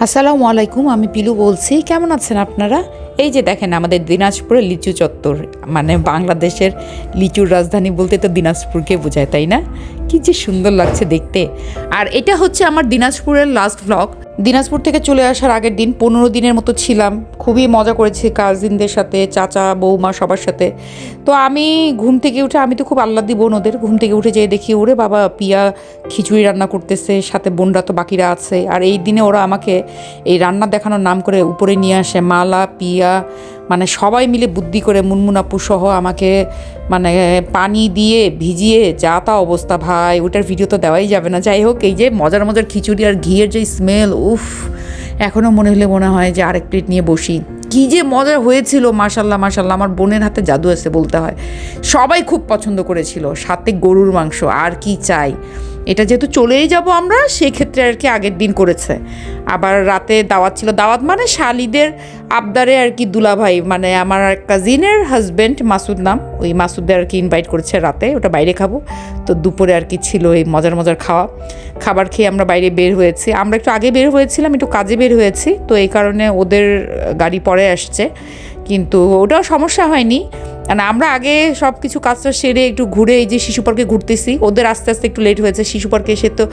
আসসালামু আলাইকুম, আমি পিলু বলছি। কেমন আছেন আপনারা? এই যে দেখেন আমাদের দিনাজপুরের লিচু চত্বর মানে বাংলাদেশের লিচুর রাজধানী বলতে তো দিনাজপুরকে বোঝায়, তাই না? কি যে সুন্দর লাগছে দেখতে। আর এটা হচ্ছে আমার দিনাজপুরের লাস্ট ব্লগ দিনাজপুর থেকে চলে আসার আগের দিন পনেরো দিনের মতো ছিলাম। খুবই মজা করেছি কাজিনদের সাথে, চাচা, বৌমা সবার সাথে। তো আমি ঘুম থেকে উঠে, আমি তো খুব আল্লাহ বোন ওদের, ঘুম থেকে উঠে যেয়ে দেখি, ওরে বাবা, পিয়া খিচুড়ি রান্না করতেছে, সাথে বোনরা তো বাকিরা আছে। আর এই দিনে ওরা আমাকে এই রান্না দেখানোর নাম করে উপরে নিয়ে আসে, মালা, পিয়া মানে সবাই মিলে বুদ্ধি করে মুনমুনাপু সহ আমাকে মানে পানি দিয়ে ভিজিয়ে যা তা অবস্থা ভাই, ওটার ভিডিও তো দেওয়াই যাবে না। যাই হোক, এই যে মজার মজার খিচুড়ি আর ঘিয়ের যে স্মেল উফ এখনও মনে হলে মনে হয় যে আরেক প্লেট নিয়ে বসি। কী যে মজা হয়েছিল, মাশাল্লাহ মাশাল্লাহ, আমার বোনের হাতে জাদু আছে বলতে হয়। সবাই খুব পছন্দ করেছিল, সাথে গরুর মাংস, আর কি চাই। এটা যেহেতু চলেই যাব আমরা, সেক্ষেত্রে আর কি আগের দিন করেছে। আবার রাতে দাওয়াত ছিল। দাওয়াত মানে শালিদের আবদারে আর কি দুলাভাই মানে আমার কাজিনের হাজব্যান্ড মাসুদ নাম, ওই মাসুদদের আর কি ইনভাইট করেছে রাতে, ওটা বাইরে খাব। তো দুপুরে আর কি ছিল এই মজার মজার খাওয়া। খাবার খেয়ে আমরা বাইরে বের হয়েছি। আমরা একটু আগে বের হয়েছিলাম, একটু কাজে বের হয়েছি। তো এই কারণে ওদের গাড়ি পরে আসছে। কিন্তু ওটাও সমস্যা হয়নি। মানে আমরা আগে সব কিছু কাজটা সেরে একটু ঘুরে এই যে শিশু পার্কে ঘুরতেছি। ওদের আস্তে আস্তে একটু লেট হয়েছে। শিশু পার্কে এসে তো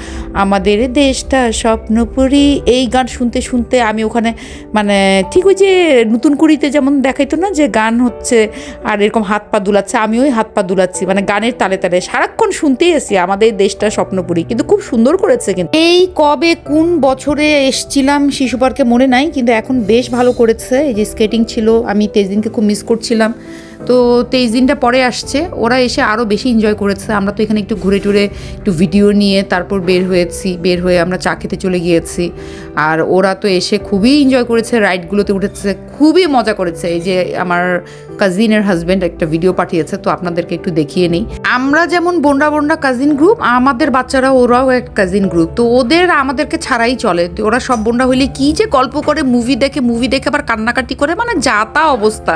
আমাদের দেশটা স্বপ্নপুরী এই গান শুনতে শুনতে আমি ওখানে মানে ঠিক ওই যে নতুন কুড়িতে যেমন দেখাইতো না যে গান হচ্ছে আর এরকম হাত পা দুলাচ্ছে আমি ওই হাত পা দুলাচ্ছি। মানে গানের তালে তালে সারাক্ষণ শুনতেই এসি আমাদের দেশটা স্বপ্নপুরী। কিন্তু খুব সুন্দর করেছে কিন্তু। এই কবে কোন বছরে এসছিলাম শিশু পার্কে মনে নাই, কিন্তু এখন বেশ ভালো করেছে। এই যে স্কেটিং ছিল, আমি তেজদিনকে খুব মিস করছিলাম। তো তেইশ দিনটা পরে আসছে। ওরা এসে আরও বেশি এনজয় করেছে। আমরা তো এখানে একটু ঘুরে টুরে একটু ভিডিও নিয়ে তারপর বের হয়েছি। বের হয়ে আমরা চা খেতে চলে গিয়েছি। আর ওরা তো এসে খুবই এনজয় করেছে। রাইডগুলোতে উঠেছে। খুবই মজা করেছে। এই যে আমার কাজিনের হাজব্যান্ড একটা ভিডিও পাঠিয়েছে। তো আপনাদেরকে একটু দেখিয়ে নিই। আমরা যেমন বোনরা বোনরা কাজিন গ্রুপ আমাদের বাচ্চারা ওরাও এক কাজিন গ্রুপ তো ওদের আমাদেরকে ছাড়াই চলে। ওরা সব বোনরা হইলে কি যে গল্প করে মুভি দেখে মুভি দেখে আবার কান্নাকাটি করে মানে যা তা অবস্থা।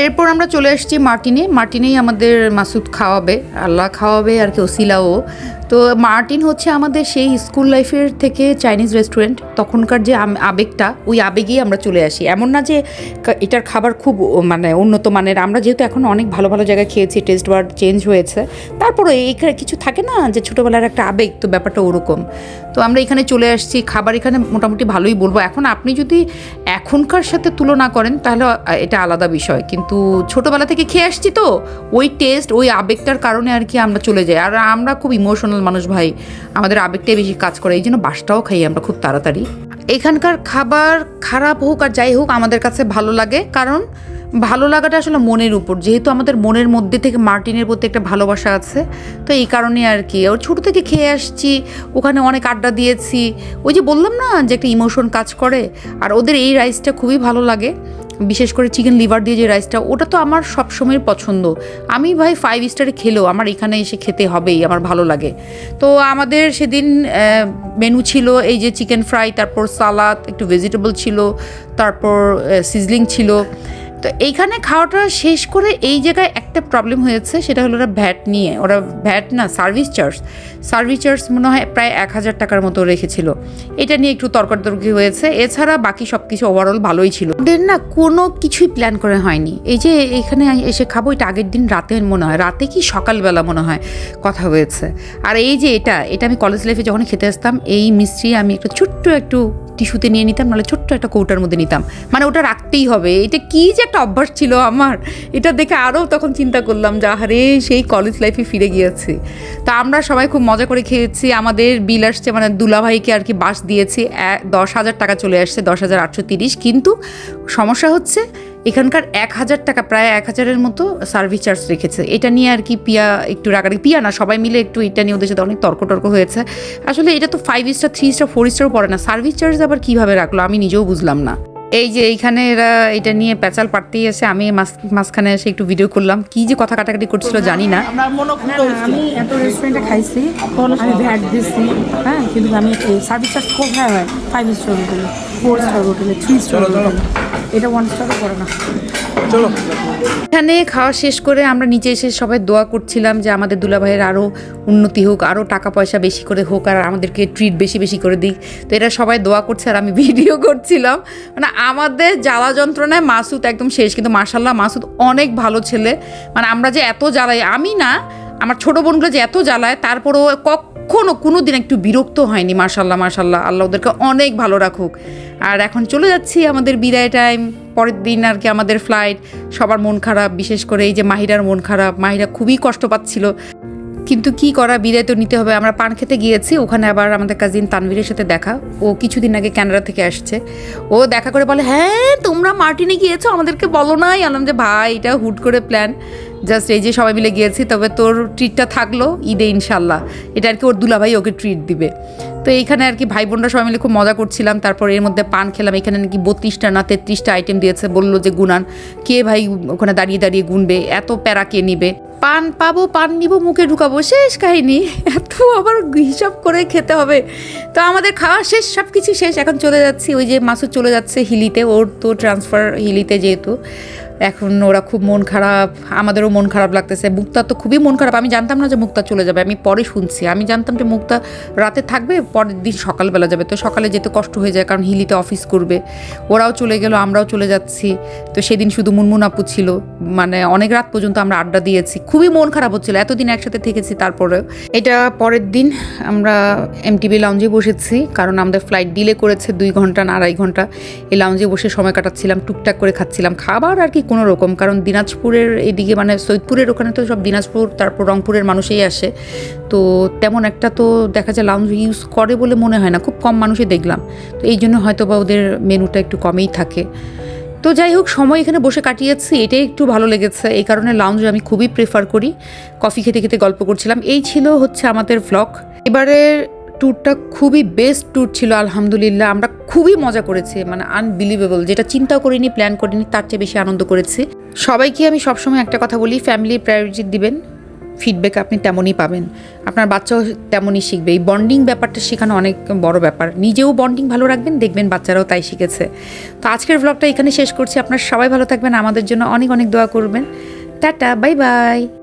এরপর আমরা চলে আসছি মার্টিনে। মার্টিনেই আমাদের মাসুদ খাওয়াবে, আল্লাহ খাওয়াবে, আর কি ওসিলাও তো মার্টিন হচ্ছে আমাদের সেই স্কুল লাইফের থেকে চাইনিজ রেস্টুরেন্ট। তখনকার যে আবেগটা, ওই আবেগেই আমরা চলে আসি। এমন না যে এটার খাবার খুব মানে উন্নত মানের। আমরা যেহেতু এখন অনেক ভালো ভালো জায়গায় খেয়েছি টেস্ট ওয়ার্ড চেঞ্জ হয়েছে। তারপরে এইখানে কিছু থাকে না যে ছোটোবেলার একটা আবেগ, তো ব্যাপারটা ওরকম। তো আমরা এখানে চলে আসছি। খাবার এখানে মোটামুটি ভালোই বলব। এখন আপনি যদি এখনকার সাথে তুলনা করেন, তাহলে এটা আলাদা বিষয়। কিন্তু ছোটোবেলা থেকে খেয়ে আসছি তো, ওই টেস্ট ওই আবেগটার কারণে আর কি আমরা চলে যাই। আর আমরা খুব ইমোশনাল মানুষ ভাই, আমাদের আবেগটাই বেশি কাজ করে এই জন্য বাসটাও খাই আমরা খুব তাড়াতাড়ি। এখানকার খাবার খারাপ হোক আর যাই হোক, আমাদের কাছে ভালো লাগে, কারণ ভালো লাগাটা আসলে মনের উপর। যেহেতু আমাদের মনের মধ্যে থেকে মার্টিনের প্রতি একটা ভালোবাসা আছে, তো এই কারণে আর কি। ওর ছোটো থেকে খেয়ে আসছি, ওখানে অনেক আড্ডা দিয়েছি, ওই যে বললাম না যে একটা ইমোশন কাজ করে, আর ওদের এই রাইসটা খুবই ভালো লাগে। বিশেষ করে চিকেন লিভার দিয়ে যে রাইসটা ওটা তো আমার সবসময়ের পছন্দ। আমি ভাই ফাইভ স্টারে খেলেও আমার এখানে এসে খেতে হবেই, আমার ভালো লাগে। তো আমাদের সেদিন মেনু ছিল এই যে চিকেন ফ্রাই তারপর সালাদ একটু ভেজিটেবল ছিল, তারপর সিজলিং ছিল। তো এইখানে খাওয়াটা শেষ করে এই জায়গায় একটা প্রবলেম হয়েছে, সেটা হলো ওরা ভ্যাট নিয়ে, ওরা ভ্যাট না সার্ভিস চার্জ সার্ভিস চার্জ মনে হয় প্রায় এক হাজার টাকার মতো রেখেছিল। এটা নিয়ে একটু তর্কাতর্কি হয়েছে। এছাড়া বাকি সব কিছু ওভারঅল ভালোই ছিল। ওদের না কোনো কিছুই প্ল্যান করে হয়নি। এই যে এখানে এসে খাব, এটা আগের দিন রাতে মনে হয়, রাতে কি সকালবেলা মনে হয় কথা হয়েছে। আর এই যে এটা এটা আমি কলেজ লাইফে যখন খেতে আসতাম, এই মিস্ত্রি আমি একটু ছোট্ট একটু টিস্যুতে নিয়ে নিতাম, নাহলে ছোট্ট একটা কৌটার মধ্যে নিতাম। মানে ওটা রাখতেই হবে। এটা কি যে একটা অভ্যাস ছিল আমার। এটা দেখে আরও তখন চিন্তা করলাম যে, আহারে, সেই কলেজ লাইফে ফিরে গিয়েছে। তো আমরা সবাই খুব মজা করে খেয়েছি। আমাদের বিল আসছে মানে দুলাভাইকে আর কি বাস দিয়েছি। দশ হাজার টাকা চলে আসছে, দশ হাজার আটশো তিরিশ। কিন্তু সমস্যা হচ্ছে এখানকার এক হাজার টাকা প্রায় এক হাজারের মতো সার্ভিস চার্জ রেখেছে। এটা নিয়ে আর কি পিয়া একটু রাগারি পিয়া না সবাই মিলে একটু এটা নিয়ে ওদের সাথে অনেক তর্ক টর্ক হয়েছে। আসলে এটা তো five star three star four স্টারও পড়ে না। সার্ভিস চার্জ আবার কীভাবে রাখল? আমি নিজেও বুঝলাম না। এই যে এইখানে এরা এটা নিয়ে পেঁচাল পাড়তেই এসে আমি মাঝ- মাঝখানে এসে একটু ভিডিও করলাম। কি যে কথা কাটাকাটি করছিল জানি না। আমি এত রেস্টুরেন্টে খাইছি। আমি ভ্যাট দিচ্ছি হ্যাঁ কিন্তু আমি সার্ভিস চার্জ খুব হ্যাঁ। হয় ফাইভ স্টার হোটেলে ফোর স্টার হোটেলে থ্রি স্টার হোটেলে এটা ওয়ান স্টারও করে না চলো। এখানে খাওয়া শেষ করে আমরা নিচে এসে সবাই দোয়া করছিলাম যে আমাদের দুলাভাইয়ের আরও উন্নতি হোক আরও টাকা পয়সা বেশি করে হোক আর আমাদেরকে ট্রিট বেশি বেশি করে দিক। তো এরা সবাই দোয়া করছে আর আমি ভিডিও করছিলাম। মানে আমাদের জ্বালা যন্ত্রণায় মাসুদ একদম শেষ কিন্তু মাসাল্লাহ মাসুদ অনেক ভালো ছেলে। মানে আমরা যে এত জ্বালাই আমি না আমার ছোটো বোনগুলো যে এত জ্বালায় তারপরও কখনো কোনো দিন একটু বিরক্ত হয়নি মার্শাল্লাহ মার্শাল্লাহ আল্লাহ ওদেরকে অনেক ভালো রাখুক। আর এখন চলে যাচ্ছি আমাদের বিদায় টাইম পরের দিন আর কি আমাদের ফ্লাইট সবার মন খারাপ, বিশেষ করে এই যে মাহিরার মন খারাপ। মাহিরা খুবই কষ্ট পাচ্ছিল। কিন্তু কি করা, বিদায় তো নিতে হবে। আমরা পান খেতে গিয়েছি, ওখানে আবার আমাদের কাজিন তানভীরের সাথে দেখা। ও কিছুদিন আগে ক্যানাডা থেকে আসছে। ও দেখা করে বলে হ্যাঁ তোমরা মার্টিনে গিয়েছো, আমাদেরকে বলো নাই? আলাম যে, ভাই, এটা হুট করে প্ল্যান জাস্ট এই যে সবাই মিলে গিয়েছি, তবে তোর ট্রিটটা থাকল ঈদে ইনশাল্লাহ এটা আর কি ওর দুলাভাই ওকে ট্রিট দিবে। তো এইখানে আর কি ভাই বোনরা সবাই মিলে খুব মজা করছিলাম। তারপর এর মধ্যে পান খেলাম। এখানে নাকি বত্রিশটা না তেত্রিশটা আইটেম দিয়েছে, বলল যে, গুনান। কে ভাই ওখানে দাঁড়িয়ে দাঁড়িয়ে গুনবে? এত প্যারা কে নিবে? পান পাবো, পান নিব, মুখে ঢুকাবো, শেষ কাহিনী। এত আবার হিসাব করে খেতে হবে। তো আমাদের খাওয়া শেষ সব কিছু শেষ। এখন চলে যাচ্ছি, ওই যে মাসুদ চলে যাচ্ছে হিলিতে, ওর তো ট্রান্সফার হিলিতে যেহেতু। এখন ওরা খুব মন খারাপ, আমাদেরও মন খারাপ লাগতেছে। মুক্তা তো খুবই মন খারাপ, আমি জানতাম না যে মুক্তা চলে যাবে, আমি পরে শুনছি। আমি জানতাম যে মুক্তা রাতে থাকবে, পরের দিন সকালবেলা যাবে। তো সকালে যেতে কষ্ট হয়ে যায়, কারণ হিলিতে অফিস করবে। ওরাও চলে গেল, আমরাও চলে যাচ্ছি। তো সেদিন শুধু মুনমুন আপু ছিল। মানে অনেক রাত পর্যন্ত আমরা আড্ডা দিয়েছি খুবই মন খারাপ হচ্ছিল। এতদিন একসাথে থেকেছি তারপরেও। এটা পরের দিন আমরা এমটিভি লাউঞ্জে বসেছি, কারণ আমাদের ফ্লাইট ডিলে করেছে দুই ঘণ্টা না আড়াই ঘণ্টা। এই লাউঞ্জে বসে সময় কাটাচ্ছিলাম, টুকটাক করে খাচ্ছিলাম। খাবার আর কি কোনো রকম, কারণ দিনাজপুরের এদিকে মানে সৈয়দপুরের ওখানে তো সব দিনাজপুর, তারপর রংপুরের মানুষই আসে। তো তেমন একটা তো দেখা যায় লাউঞ্জ ইউজ করে বলে মনে হয় না, খুব কম মানুষই দেখলাম। তো এই জন্য হয়তো বা ওদের মেনুটা একটু কমেই থাকে। তো যাই হোক, সময় এখানে বসে কাটিয়েছি, এটাই একটু ভালো লেগেছে। এই কারণে লাউঞ্জ আমি খুবই প্রেফার করি। কফি খেতে খেতে গল্প করছিলাম। এই ছিল হচ্ছে আমাদের ভ্লগ এবারের ট্যুরটা খুবই বেস্ট ট্যুর ছিল, আলহামদুলিল্লাহ। আমরা খুবই মজা করেছি মানে আনবিলিভেবল যেটা চিন্তাও করিনি প্ল্যান করিনি, তার চেয়ে বেশি আনন্দ করেছি। সবাইকে আমি সবসময় একটা কথা বলি ফ্যামিলি প্রায়োরিটি দিবেন। ফিডব্যাক আপনি তেমনই পাবেন। আপনার বাচ্চাও তেমনই শিখবে। এই বন্ডিং ব্যাপারটা শেখানো অনেক বড় ব্যাপার। নিজেও বন্ডিং ভালো রাখবেন, দেখবেন বাচ্চারাও তাই শিখেছে। তো আজকের ব্লগটা এখানে শেষ করছি। আপনার সবাই ভালো থাকবেন। আমাদের জন্য অনেক অনেক দোয়া করবেন। Tata bye bye